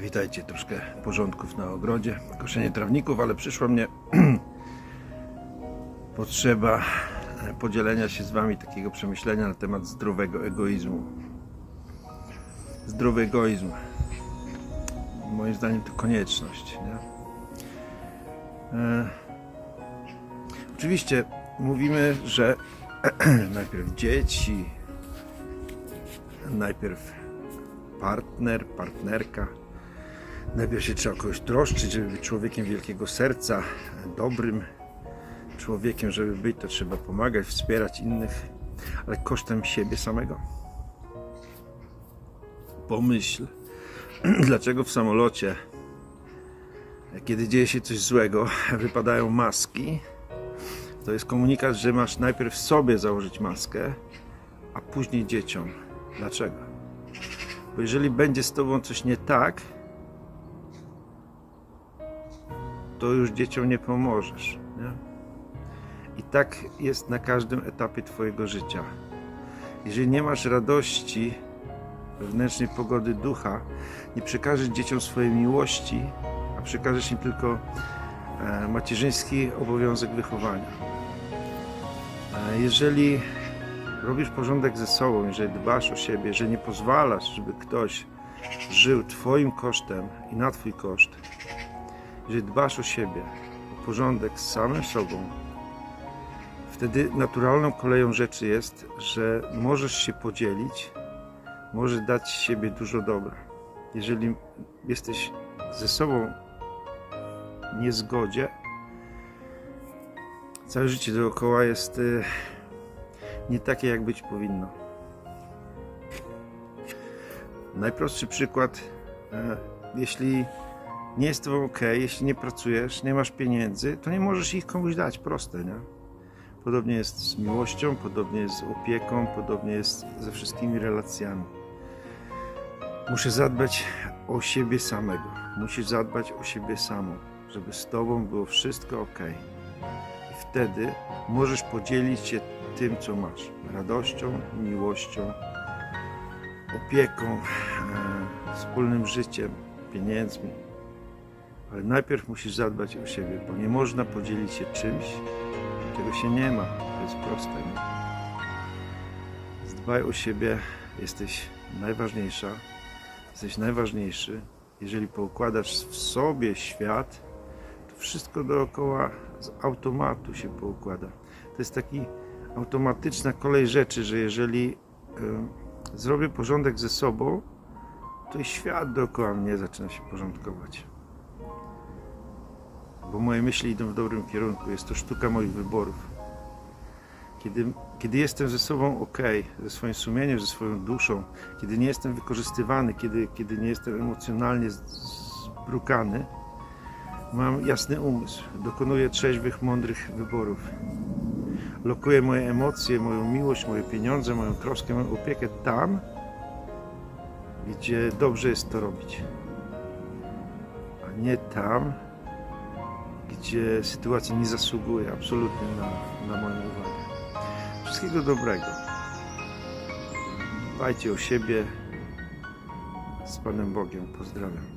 Witajcie, troszkę porządków na ogrodzie, koszenie trawników, ale przyszła mnie potrzeba podzielenia się z Wami takiego przemyślenia na temat zdrowego egoizmu. Zdrowy egoizm, moim zdaniem, to konieczność. Nie? E, oczywiście mówimy, że najpierw dzieci, najpierw partner, partnerka. Najpierw się trzeba kogoś troszczyć, żeby być człowiekiem wielkiego serca, dobrym człowiekiem, żeby być, to trzeba pomagać, wspierać innych, ale kosztem siebie samego. Pomyśl, dlaczego w samolocie, kiedy dzieje się coś złego, wypadają maski. To jest komunikat, że masz najpierw sobie założyć maskę, a później dzieciom. Dlaczego? Bo jeżeli będzie z tobą coś nie tak, to już dzieciom nie pomożesz. Nie? I tak jest na każdym etapie Twojego życia. Jeżeli nie masz radości, wewnętrznej pogody ducha, nie przekażesz dzieciom swojej miłości, a przekażesz im tylko e, macierzyński obowiązek wychowania. E, jeżeli robisz porządek ze sobą, jeżeli dbasz o siebie, jeżeli nie pozwalasz, żeby ktoś żył Twoim kosztem i na Twój koszt, jeżeli dbasz o siebie, o porządek z samym sobą, wtedy naturalną koleją rzeczy jest, że możesz się podzielić, możesz dać siebie dużo dobra. Jeżeli jesteś ze sobą w niezgodzie, całe życie dookoła jest y, nie takie, jak być powinno. Najprostszy przykład, e, jeśli nie jest to ok, jeśli nie pracujesz, nie masz pieniędzy, to nie możesz ich komuś dać, proste, nie? Podobnie jest z miłością, podobnie jest z opieką, podobnie jest ze wszystkimi relacjami. Muszę zadbać o siebie samego. Musisz zadbać o siebie samą, żeby z tobą było wszystko ok. I wtedy możesz podzielić się tym, co masz. Radością, miłością, opieką, e, wspólnym życiem, pieniędzmi. Ale najpierw musisz zadbać o siebie, bo nie można podzielić się czymś, czego się nie ma. To jest proste. Nie? Zdbaj o siebie, jesteś najważniejsza, jesteś najważniejszy. Jeżeli poukładasz w sobie świat, to wszystko dookoła z automatu się poukłada. To jest taki automatyczna kolej rzeczy, że jeżeli y, zrobię porządek ze sobą, to i świat dookoła mnie zaczyna się porządkować. Bo moje myśli idą w dobrym kierunku. Jest to sztuka moich wyborów. Kiedy, kiedy jestem ze sobą ok, ze swoim sumieniem, ze swoją duszą, kiedy nie jestem wykorzystywany, kiedy, kiedy nie jestem emocjonalnie zbrukany, mam jasny umysł. Dokonuję trzeźwych, mądrych wyborów. Lokuję moje emocje, moją miłość, moje pieniądze, moją troskę, moją opiekę tam, gdzie dobrze jest to robić. A nie tam, gdzie sytuacja nie zasługuje absolutnie na, na moją uwagę. Wszystkiego dobrego. Dbajcie o siebie. Z Panem Bogiem. Pozdrawiam.